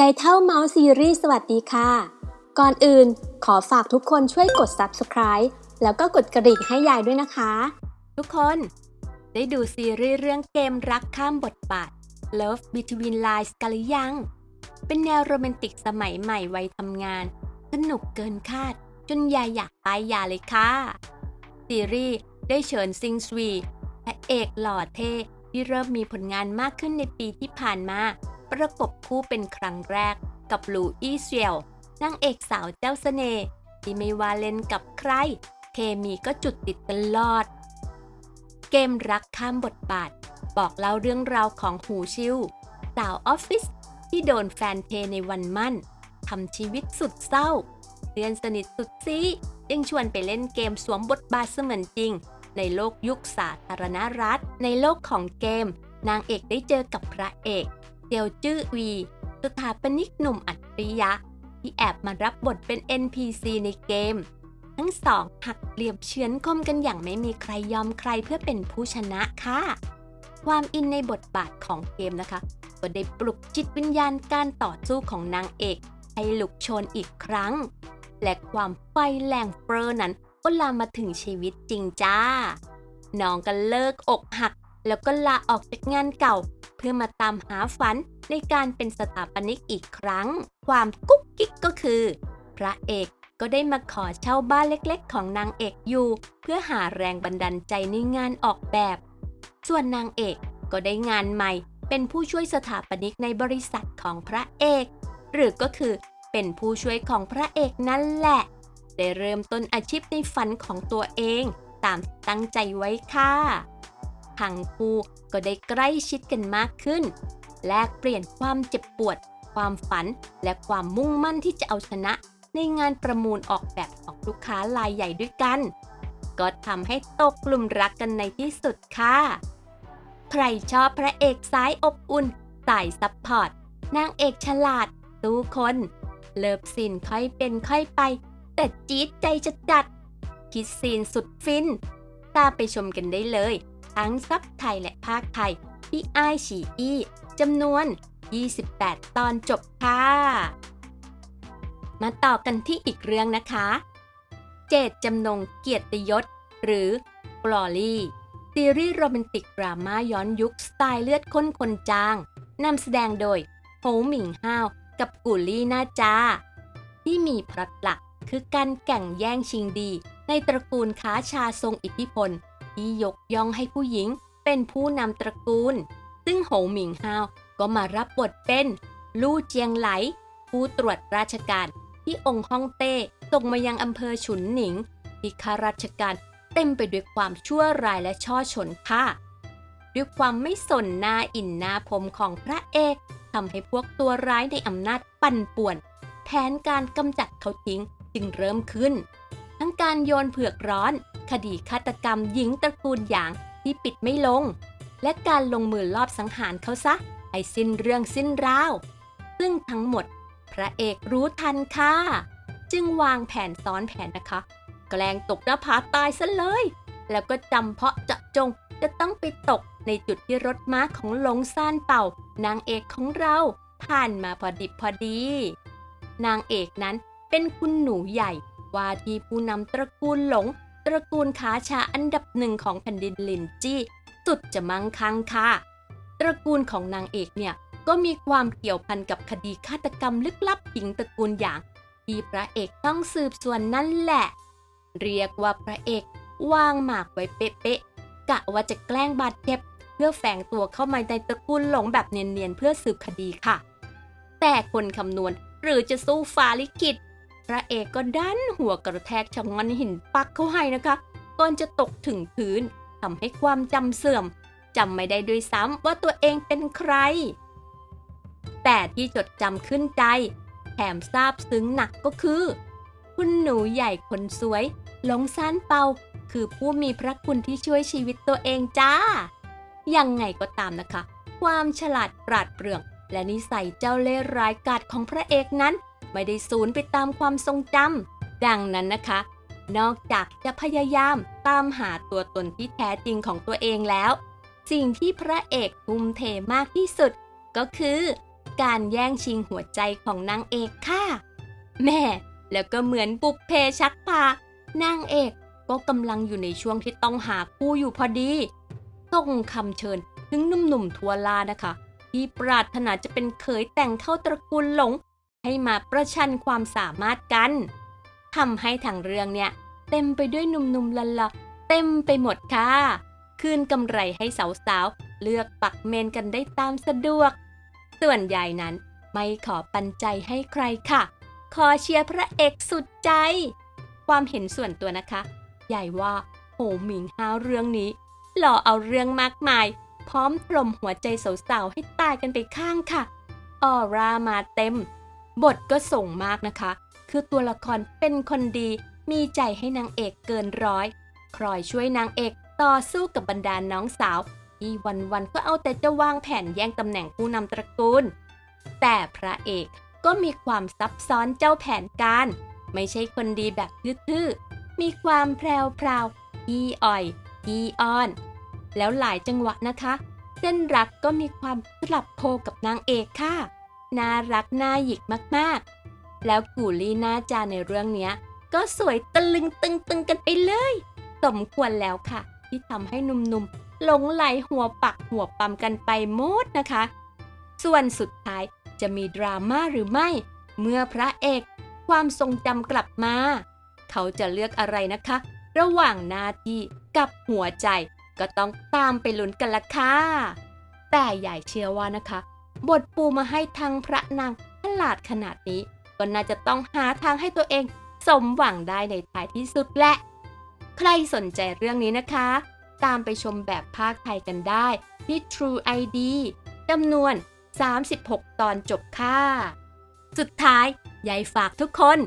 ยายเท่าเมาส์ซีรีส์สวัสดีค่ะ ก่อนอื่นขอฝากทุกคนช่วยกด subscribe แล้วก็กดกระดิ่งให้ยายด้วยนะคะ ทุกคน ได้ดูซีรีส์เรื่องเกมรักข้ามบทบาท Love Between Lines กันหรือยัง เป็นแนวโรแมนติกสมัยใหม่วัยทำงาน สนุกเกินคาด จนยายอยากไปายยาเลยค่ะ ซีรีส์ได้เชิญซิงสวีพระเอกหล่อเท่ที่เริ่มมีผลงานมากขึ้นในปีที่ผ่านมา ประกบคู่เป็นครั้งแรกกับลูอี้เซียวนางเอกสาวเจ้าเสน่ห์ที่ไม่ว่าเล่นกับใคร เคมีก็จุดติดตลอด เกมรักข้ามบทบาท บอกเล่าเรื่องราวของหูชิวสาวออฟฟิศที่โดนแฟนเทในวันมั่นทำชีวิตสุดเศร้าเพื่อนสนิทสุดซีจึงชวนไปเล่นเกมสวมบทบาทเสมือนจริง ในโลกยุคสาธารณรัฐ ในโลกของเกม นางเอกได้เจอกับพระเอก เตียวจื้อวีสถาปนิกหนุ่มอัจฉริยะ ที่แอบมารับบทเป็น NPC ในเกม ทั้งสองหักเหลี่ยมเฉือนคมกันอย่างไม่มีใครยอมใครเพื่อเป็นผู้ชนะค่ะ ความอินในบทบาทของเกมนะคะ ก็ได้ปลุกจิตวิญญาณการต่อสู้ของนางเอก ให้ลุกโชนอีกครั้ง และความไฟแรงเฟอร์นั้นก็ลามมาถึงชีวิตจริงจ้าน้องก็เลิกอกหัก แล้วก็ลาออกจากงานเก่า เพื่อมาตามหาฝันในการเป็นสถาปนิกอีกครั้ง ความกุ๊กกิ๊กก็คือ พระเอกก็ได้มาขอเช่าบ้านเล็กๆ ของนางเอกอยู่ เพื่อหาแรงบันดาลใจในงานออกแบบ ส่วนนางเอกก็ได้งานใหม่ เป็นผู้ช่วยสถาปนิกในบริษัทของพระเอก หรือก็คือเป็นผู้ช่วยของพระเอกนั่นแหละ ได้เริ่มต้นอาชีพในฝันของตัวเอง ตามตั้งใจไว้ค่ะ ทั้งคู่ก็ได้ใกล้ชิดกันมากขึ้น แลกเปลี่ยนความเจ็บปวด ความฝัน และความมุ่งมั่นที่จะเอาชนะ ในงานประมูลออกแบบของลูกค้ารายใหญ่ด้วยกัน ก็ทำให้ตกกลุ่มรักกันในที่สุดค่ะ ใครชอบพระเอกสายอบอุ่นสายซัพพอร์ตนางเอกฉลาดตู้คน เลิฟซีนค่อยเป็นค่อยไป แต่จี๊ดใจจะจัด คิดซีนสุดฟินตามไปชมกันได้เลย ทั้งซับไทยและภาคไทยที่ไอฉีอีจำนวน 28 ตอนจบค่ะ มาต่อกันที่อีกเรื่องนะคะ เจตจำนงเกียรติยศ หรือกลอรี่ซีรีส์โรแมนติกดราม่าย้อนยุคสไตล์เลือดข้นคนจางนำแสดงโดยโฮหมิงฮาวกับกูลี่หน้าจา ที่มีพล็อตหลักคือการแข่งแย่งชิงดี ในตระกูลค้าชาทรงอิทธิพล ที่ยกย่องให้ผู้หญิงเป็นผู้นำตระกูล ซึ่งโหหมิงฮาวก็มารับบทเป็นลู่เจียงไหล ผู้ตรวจราชการที่องค์ฮ่องเต้ส่งมายังอำเภอฉุนหนิงที่ข้าราชการเต็มไปด้วยความชั่วร้ายและช่อฉนค่ะ ด้วยความไม่สนหน้าอินหน้าพรมของพระเอกทำให้พวกตัวร้ายในอำนาจปั่นป่วน แผนการกำจัดเขาทิ้งจึงเริ่มขึ้น ทั้งการโยนเผือกร้อน คดีฆาตกรรมหญิงตระกูลหยางที่ปิดไม่ลง และการลงมือลอบสังหารเขาซะให้สิ้นเรื่องสิ้นราว ซึ่งทั้งหมด พระเอกรู้ทันค่ะ จึงวางแผนซ้อนแผนนะคะ แกล้งตกหน้าผาตายซะเลย แล้วก็จำเพาะเจาะจงจะต้องไปตกในจุดที่รถม้าของหลงซ่านเป่านางเอกของเราผ่านมาพอดิบพอดี นางเอกนั้นเป็นคุณหนูใหญ่ว่าที่ผู้นำตระกูลหลง ตระกูลขาชาอันดับหนึ่งของแผ่นดินลินจี้ สุดจะมั่งคั่งค่ะ ตระกูลของนางเอกเนี่ยก็มีความเกี่ยวพันกับคดีฆาตกรรมลึกลับหญิงตระกูลอย่าง ที่พระเอกต้องสืบสวนนั่นแหละ เรียกว่าพระเอกวางหมากไว้เป๊ะๆกะว่าจะแกล้งบาดเจ็บ เพื่อแฝงตัวเข้ามาในตระกูลหลงแบบเนียนๆเพื่อสืบคดีค่ะ แต่คนคำนวณหรือจะสู้ฟ้าลิขิต พระเอกก็ดันหัวกระแทกชะงอนหินปักเข้าให้นะคะก่อนจะตกถึงพื้นทำให้ความจำเสื่อมจำไม่ได้ด้วยซ้ำว่าตัวเองเป็นใคร แต่ที่จดจำขึ้นใจแถมซาบซึ้งหนักก็คือ คุณหนูใหญ่คนสวยหลงซานเปา คือผู้มีพระคุณที่ช่วยชีวิตตัวเองจ้า ยังไงก็ตามนะคะ ความฉลาดปราดเปรื่อง และนิสัยเจ้าเล่ห์ร้ายกาจของพระเอกนั้น ไม่ได้สูญไปตามความทรงจำดังนั้นนะคะ นอกจากจะพยายามตามหาตัวตนที่แท้จริงของตัวเองแล้ว สิ่งที่พระเอกทุ่มเทมากที่สุด ก็คือ การแย่งชิงหัวใจของนางเอกค่ะ แม่แล้วก็เหมือนบุปเพชักพานางเอกก็กำลังอยู่ในช่วงที่ต้องหาคู่อยู่พอดีส่งคำเชิญถึงหนุ่มๆทัวลานะคะ ที่ปรารถนาจะเป็นเขยแต่งเข้าตระกูลหลง ให้มาประชันความสามารถกันทำให้ทางเรื่องเนี่ย เต็มไปด้วยหนุ่มๆละละเต็มไปหมดค่ะคืนกำไรให้สาวๆ เลือกปักเมนกันได้ตามสะดวก ส่วนยายนั้นไม่ขอปันใจให้ใครค่ะ ขอเชียร์พระเอกสุดใจ ความเห็นส่วนตัวนะคะยายว่าโหหมิงฮาเรื่องนี้ หล่อเอาเรื่องมากมาย พร้อมปลมหัวใจสาวๆ ให้ตายกันไปข้างค่ะ ออร่ามาเต็ม บทก็ส่งมากนะคะ คือตัวละครเป็นคนดี มีใจให้นางเอกเกินร้อย คอยช่วยนางเอกต่อสู้กับบรรดาน้องสาวที่วันๆก็เอาแต่จะวางแผนแย่งตำแหน่งผู้นำตระกูล แต่พระเอกก็มีความซับซ้อนเจ้าแผนการ ไม่ใช่คนดีแบบทื่อๆ มีความแพรวพราวอีอ่อยขี้อ้อน แล้วหลายจังหวะนะคะ เส้นรักก็มีความสลับโพกับนางเอกค่ะ น่ารักน่าหยิกมากๆ แล้วกูลี่หน้าจาในเรื่องเนี้ย ก็สวยตะลึงตึงตึงกันไปเลย สมควรแล้วค่ะ ที่ทำให้หนุ่มๆหลงไหลหัวปักหัวปั๊มกันไปหมดนะคะ ส่วนสุดท้ายจะมีดราม่าหรือไม่ เมื่อพระเอกความทรงจำกลับมา เขาจะเลือกอะไรนะคะ ระหว่างหน้าที่กับหัวใจก็ต้องตามไปลุ้นกันละค่ะแต่ยายเชื่อว่านะคะ บทปูมาให้ทางพระนางฉลาดขนาดนี้ ก็น่าจะต้องหาทางให้ตัวเองสมหวังได้ในท้ายที่สุดแหละ ใครสนใจเรื่องนี้นะคะ ตามไปชมแบบภาคไทยกันได้ ที่ True ID จำนวน 36 ตอนจบค่ะ สุดท้ายยายฝากทุกคน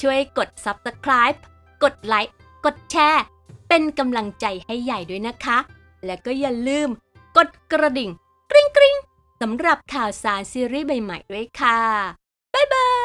ช่วยกด Subscribe กดไลค์ กดแชร์ เป็นกำลังใจให้ใหญ่ด้วยนะคะ และก็อย่าลืม กดกระดิ่งกริ๊งกริ๊ง สำหรับข่าวสารซีรีส์ใหม่ๆด้วยค่ะ บ๊ายบาย